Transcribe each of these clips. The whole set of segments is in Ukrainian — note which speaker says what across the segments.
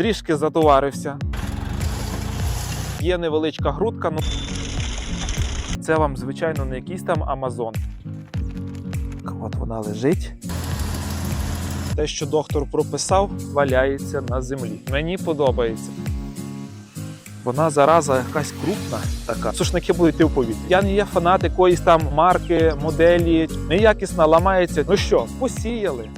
Speaker 1: Трішки затоварився. Є невеличка грудка, ну це вам, звичайно, не якийсь там Амазон. От вона лежить. Те, що доктор прописав, валяється на землі. Мені подобається. Вона зараза якась крупна така. Сушники будуть йти в повітря. Я не є фанат якоїсь там марки, моделі, неякісна ламається. Ну що, посіяли.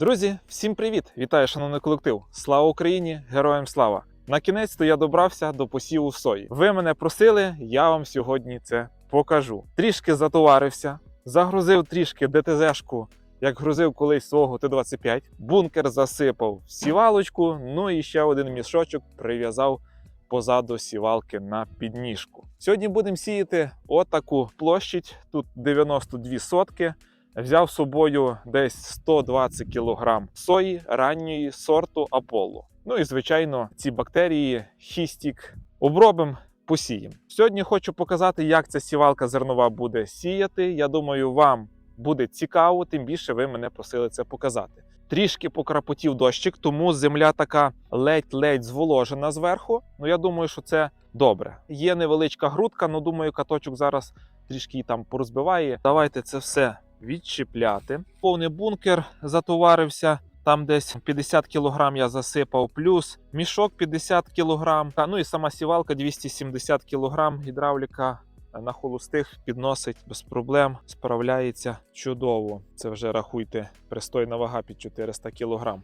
Speaker 1: Друзі, всім привіт! Вітаю, шановний колектив! Слава Україні! Героям слава! На кінець то я добрався до посіву сої. Ви мене просили, я вам сьогодні це покажу. Трішки затоварився, загрузив трішки ДТЗшку, як грузив колись свого Т-25. Бункер засипав сівалочку, ну і ще один мішочок прив'язав позаду сівалки на підніжку. Сьогодні будемо сіяти отаку площадь, тут 92 сотки. Взяв з собою десь 120 кг сої ранньої сорту Аполло. Ну і звичайно, ці бактерії, хістік обробимо, посіємо. Сьогодні хочу показати, як ця сівалка зернова буде сіяти. Я думаю, вам буде цікаво, тим більше ви мене просили це показати. Трішки покрапотів дощик, тому земля така ледь-ледь зволожена зверху. Ну я думаю, що це добре. Є невеличка грудка, ну думаю, каточок зараз трішки її там порозбиває. Давайте це все відчіпляти. Повний бункер затоварився. Там десь 50 кг я засипав, плюс мішок 50 кг. Ну і сама сівалка 270 кг. Гідравліка на холостих підносить без проблем, справляється чудово. Це вже рахуйте пристойна вага під 400 кг.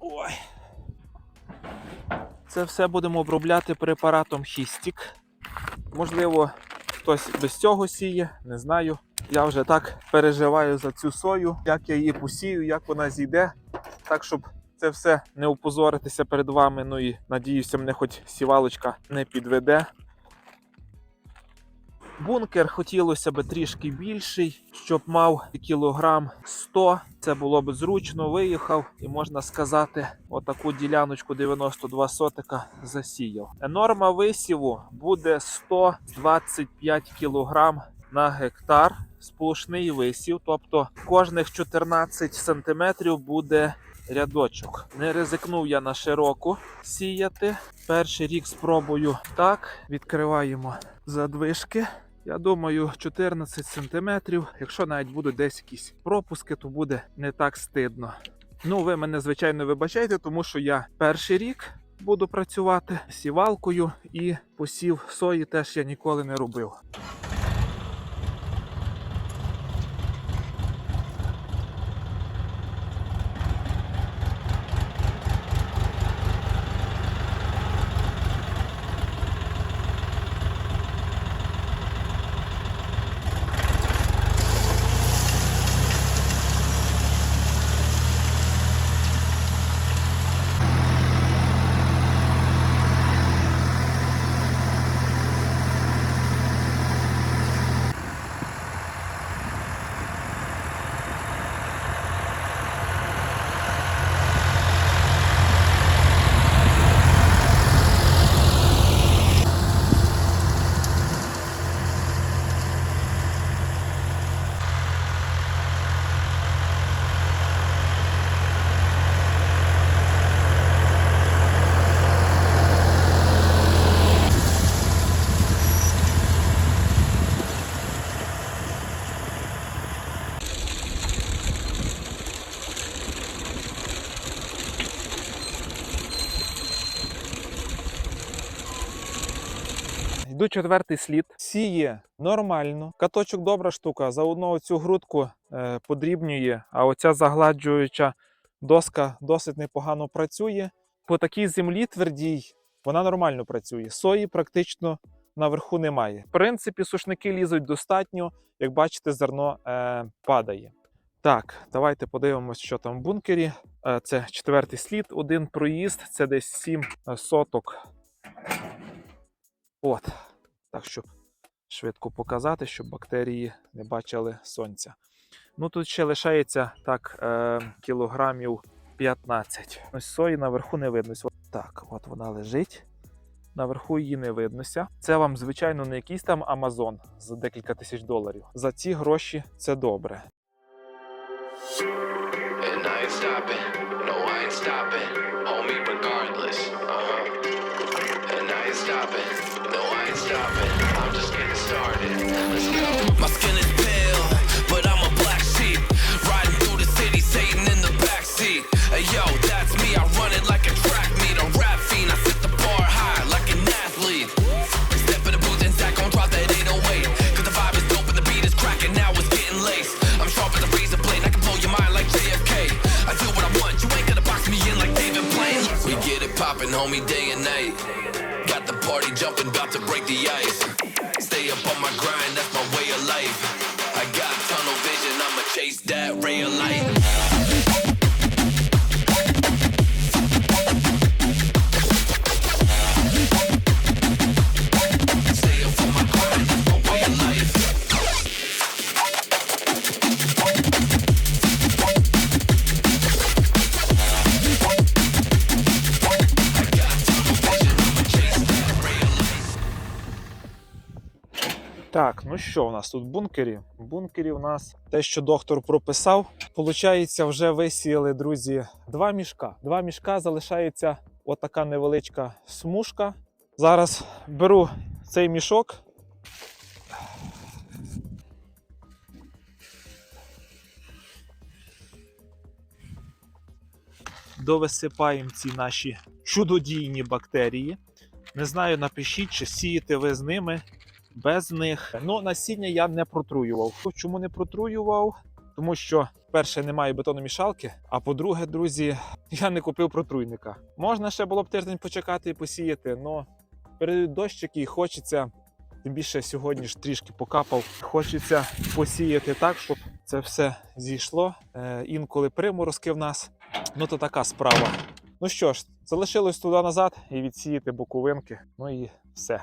Speaker 1: Ой. Це все будемо обробляти препаратом Хістік. Можливо, хтось без цього сіє, не знаю. Я вже так переживаю за цю сою, як я її посію, як вона зійде. Так, щоб це все не опозоритися перед вами. Ну і надіюся, мене хоч сівалочка не підведе. Бункер хотілося б трішки більший, щоб мав кілограм 100. Це було б зручно. Виїхав і можна сказати, отаку діляночку 92 сотика засіяв. Норма висіву буде 125 кілограм на гектар. Сплошний висів, тобто кожних 14 сантиметрів буде рядочок. Не ризикнув я на широку сіяти. Перший рік спробую так. Відкриваємо задвижки. Я думаю, 14 сантиметрів. Якщо навіть будуть десь якісь пропуски, то буде не так стидно. Ну, ви мене звичайно вибачайте, тому що я перший рік буду працювати сівалкою і посів сої теж я ніколи не робив. Йду четвертий слід. Сіє нормально. Каточок добра штука. Заодно цю грудку е, подрібнює, а оця загладжуюча доска досить непогано працює. По такій землі твердій вона нормально працює. Сої практично наверху немає. В принципі, сушники лізуть достатньо. Як бачите, зерно е, падає. Так, давайте подивимось, що там в бункері. Е, це четвертий слід, один проїзд, це десь 7 соток. От. Так, щоб швидко показати, щоб бактерії не бачили сонця. Ну тут ще лишається так е, кілограмів 15. Ось сої наверху не видно. Так, от вона лежить. Наверху її не виднося. Це вам, звичайно, не якийсь там Амазон за декілька тисяч доларів. За ці гроші це добре.
Speaker 2: And I ain't stopping, no, I ain't stopping, homie, regardless. I'm just getting started. My skin is pale, but I'm a black sheep. Riding through the city, Satan in the backseat. Hey yo, that's me, I run it like a track meet, a rap fiend. I set the bar high like an athlete. In and Zach gon' drop that 808. Cause the vibe is dope and the beat is cracking, now it's getting laced. I'm razor I can blow your mind like JFK. I do what I want, you ain't gonna box me in like David Blaine. We get it homie, day and night. Party jumping, about to break the ice. Stay up on my grind, that's my way of life. I got tunnel vision, I'ma chase that ray of light.
Speaker 1: Ну що у нас тут бункері? В бункері у нас те, що доктор прописав. Получається, вже висіяли, друзі, два мішка. Два мішка залишається отака невеличка смужка. Зараз беру цей мішок. Довисипаємо ці наші чудодійні бактерії. Не знаю, напишіть, чи сієте ви з ними, без них. Ну, насіння я не протруював. Чому не протруював? Тому що, перше, немає бетономішалки, а по-друге, друзі, я не купив протруйника. Можна ще було б тиждень почекати і посіяти, але перед дощик і хочеться, тим більше сьогодні ж трішки покапав. Хочеться посіяти так, щоб це все зійшло. Е, інколи приморозки в нас. Ну, то така справа. Ну що ж, залишилось туди назад і відсіяти боковинки. Ну і все.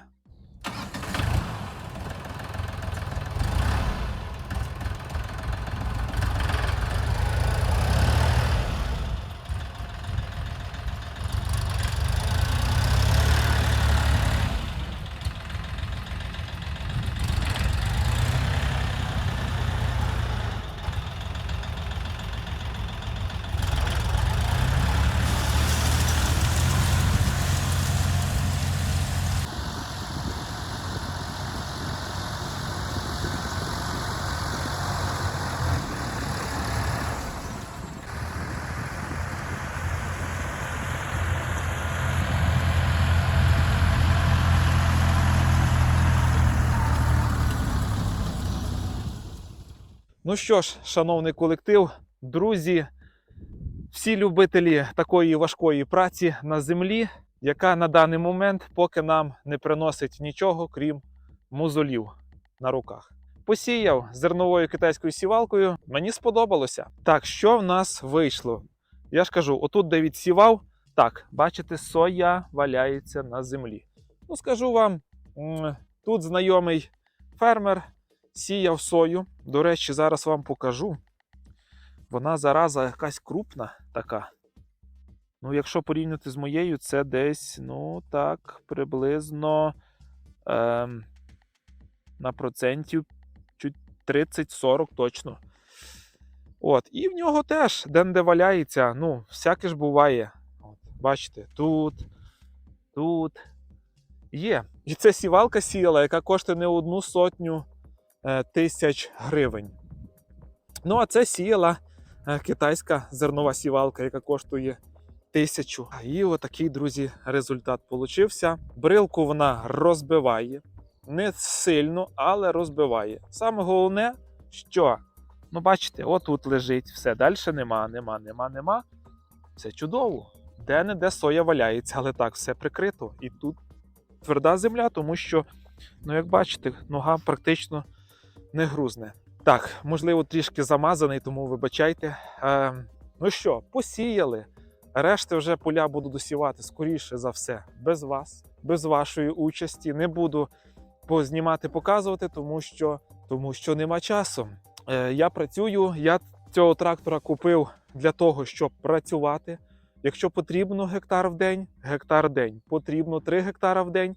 Speaker 1: Ну що ж, шановний колектив, друзі, всі любителі такої важкої праці на землі, яка на даний момент поки нам не приносить нічого, крім мозолів на руках. Посіяв зерновою китайською сівалкою, мені сподобалося. Так, що в нас вийшло? Я ж кажу, отут, де відсівав, так, бачите, соя валяється на землі. Ну, скажу вам, тут знайомий фермер сіяв сою. До речі, зараз вам покажу. Вона зараза якась крупна така. Ну, якщо порівняти з моєю, це десь, ну так, приблизно ем, на процентів чуть 30-40 точно. От, і в нього теж де-де валяється, ну, всяке ж буває. От, бачите, тут, тут є. І це сівалка сіяла, яка коштує не одну сотню е, тисяч гривень. Ну, а це сіяла е, китайська зернова сівалка, яка коштує тисячу. І отакий, друзі, результат получився. Брилку вона розбиває. Не сильно, але розбиває. Саме головне, що, ну, бачите, отут лежить, все, далі нема, нема, нема, нема. Все чудово. Де-не-де соя валяється, але так, все прикрито. І тут тверда земля, тому що, ну, як бачите, нога практично не грузне. Так, можливо, трішки замазаний, тому вибачайте. Е, ну що, посіяли. Решти вже поля буду досівати скоріше за все, без вас, без вашої участі. Не буду познімати, показувати, тому що, тому що нема часу. Е, я працюю, я цього трактора купив для того, щоб працювати, Якщо потрібно гектар в день, гектар в день. Потрібно 3 гектара в день,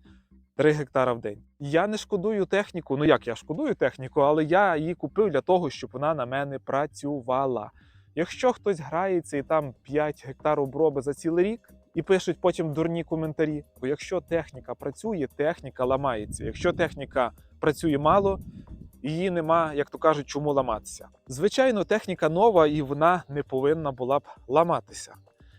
Speaker 1: 3 гектара в день. Я не шкодую техніку. Ну як я шкодую техніку, але я її купив для того, щоб вона на мене працювала. Якщо хтось грається і там 5 гектар оброби за цілий рік, і пишуть потім дурні коментарі. Бо якщо техніка працює, техніка ламається. Якщо техніка працює мало, її нема, як то кажуть, чому ламатися. Звичайно, техніка нова і вона не повинна була б ламатися.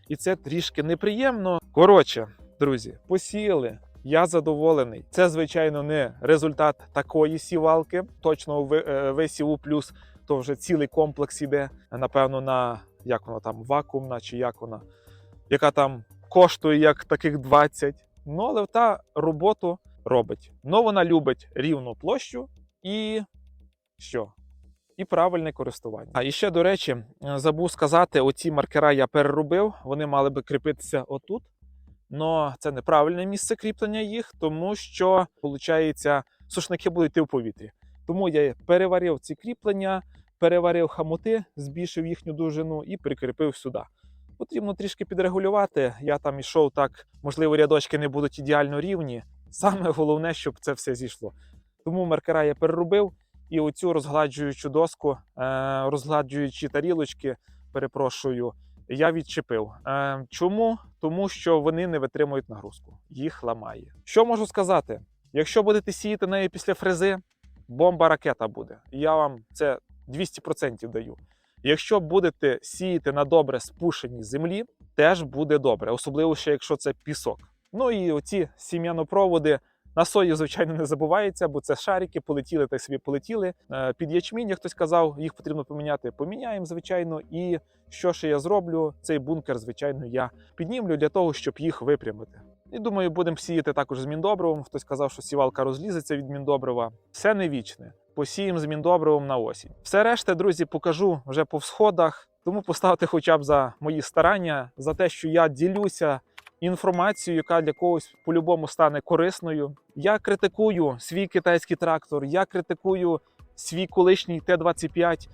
Speaker 1: І це трішки неприємно. Коротше, друзі, посіяли. Я задоволений. Це, звичайно, не результат такої сівалки. Точно ви- е, висіву плюс, то вже цілий комплекс іде. Напевно, на як вона там вакуумна чи як вона, яка там коштує як таких 20. Ну, але та роботу робить. Ну, вона любить рівну площу і що? І правильне користування. А і ще, до речі, е, забув сказати: оці маркера я переробив, вони мали би кріпитися отут. Но це неправильне місце кріплення їх, тому що, виходить, сушники будуть йти в повітрі. Тому я переварив ці кріплення, переварив хамути, збільшив їхню довжину і прикріпив сюди. Потрібно трішки підрегулювати. Я там ішов так, можливо, рядочки не будуть ідеально рівні. Саме головне, щоб це все зійшло. Тому маркера я переробив і оцю розгладжуючу доску, е, розгладжуючі тарілочки, перепрошую, я відчепив. Е, чому? Тому що вони не витримують нагрузку, їх ламає. Що можу сказати? Якщо будете сіяти нею після фрези, бомба ракета буде. Я вам це 200% даю. Якщо будете сіяти на добре спушеній землі, теж буде добре, особливо ще якщо це пісок. Ну і оці сім'янопроводи на сої, звичайно, не забувається, бо це шарики, полетіли та собі полетіли. Е, Під ячмінь, як хтось казав, їх потрібно поміняти. Поміняємо, звичайно. І що ще я зроблю? Цей бункер, звичайно, я піднімлю для того, щоб їх випрямити. І думаю, будемо сіяти також з міндобривом. Хтось казав, що сівалка розлізеться від міндобрива. Все не вічне. Посіємо з міндобривом на осінь. Все решта, друзі, покажу вже по всходах. Тому поставте хоча б за мої старання, за те, що я ділюся інформацією, яка для когось по-любому стане корисною. Я критикую свій китайський трактор, я критикую свій колишній Т-25.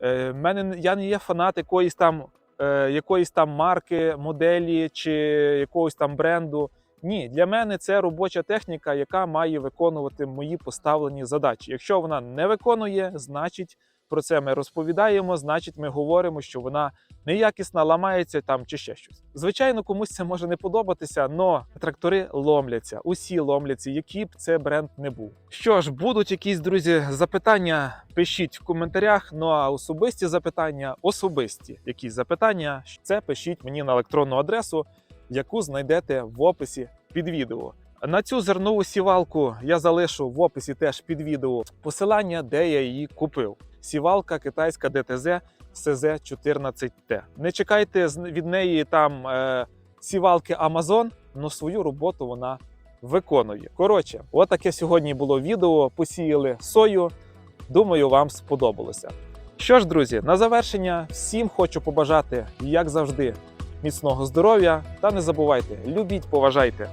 Speaker 1: Е, мене я не є фанат якоїсь там, е, якоїсь там марки, моделі чи якогось там бренду. Ні, для мене це робоча техніка, яка має виконувати мої поставлені задачі. Якщо вона не виконує, значить про це ми розповідаємо. Значить, ми говоримо, що вона неякісна, ламається там чи ще щось. Звичайно, комусь це може не подобатися, але трактори ломляться, усі ломляться, який б це бренд не був. Що ж, будуть якісь друзі запитання, пишіть в коментарях. Ну а особисті запитання, особисті якісь запитання, це пишіть мені на електронну адресу, яку знайдете в описі під відео. На цю зернову сівалку я залишу в описі теж під відео посилання, де я її купив. Сівалка китайська ДТЗ СЗ-14Т. Не чекайте від неї там е, сівалки Amazon, але свою роботу вона виконує. Коротше, отаке сьогодні було відео. Посіяли сою. Думаю, вам сподобалося. Що ж, друзі, на завершення всім хочу побажати, як завжди, міцного здоров'я. Та не забувайте, любіть, поважайте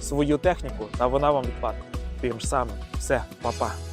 Speaker 1: свою техніку, та вона вам відплатить. Тим ж самим, все, па-па.